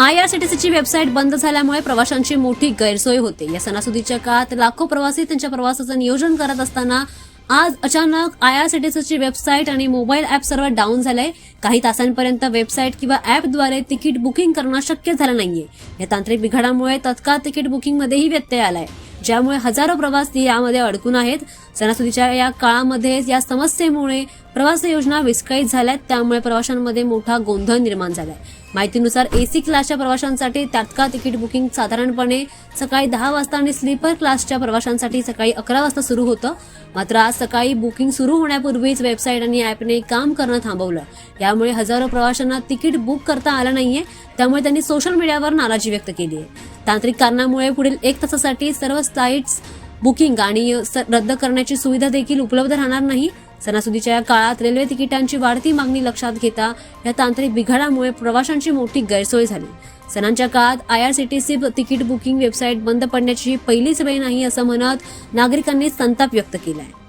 आयआरसीटीसीची website बंद झाल्यामुळे प्रवाशांची मोठी गैरसोय होते. या सणासुदीच्या काळात लाखो प्रवासी त्यांच्या प्रवासाचं नियोजन करत असताना आज अचानक आयआरसीटीसीची वेबसाईट आणि मोबाईल ऍप सर्व डाऊन झालंय. काही तासांपर्यंत वेबसाईट किंवा ऍपद्वारे तिकीट बुकिंग करणं शक्य झालं नाहीये. या तांत्रिक बिघाडामुळे तत्काळ तिकीट बुकिंगमध्येही व्यत्यय आलाय. ज्यामुळे हजारो प्रवासी यामध्ये अडकून आहेत. सणासुदीच्या या काळामध्ये या समस्येमुळे प्रवास योजना विस्कळीत झाल्यात. त्यामुळे प्रवाशांमध्ये मोठा गोंधळ निर्माण झालाय. माहितीनुसार एसी क्लासच्या प्रवाशांसाठी तात्काळ तिकीट बुकिंग साधारणपणे सकाळी दहा वाजता आणि स्लीपर क्लासच्या प्रवाशांसाठी सकाळी अकरा वाजता सुरू होतं. मात्र आज सकाळी बुकिंग सुरू होण्यापूर्वीच वेबसाईट आणि ॲपने काम करणं थांबवलं. यामुळे हजारो प्रवाशांना तिकीट बुक करता आलं नाहीये. त्यामुळे त्यांनी सोशल मीडियावर नाराजी व्यक्त केली आहे. तांत्रिक कारणामुळे पुढील एक तासासाठी सर्व साईट्स बुकिंग आणि स- रद्द करण्याची सुविधा देखील उपलब्ध राहणार नाही. सणासुदीच्या या काळात रेल्वे तिकिटांची वाढती मागणी लक्षात घेता या तांत्रिक बिघाडामुळे प्रवाशांची मोठी गैरसोय झाली. सणांच्या काळात आयआरसीटीसी तिकीट बुकिंग वेबसाईट बंद पडण्याची पहिलीच वेळ नाही असं म्हणत नागरिकांनी संताप व्यक्त केला आहे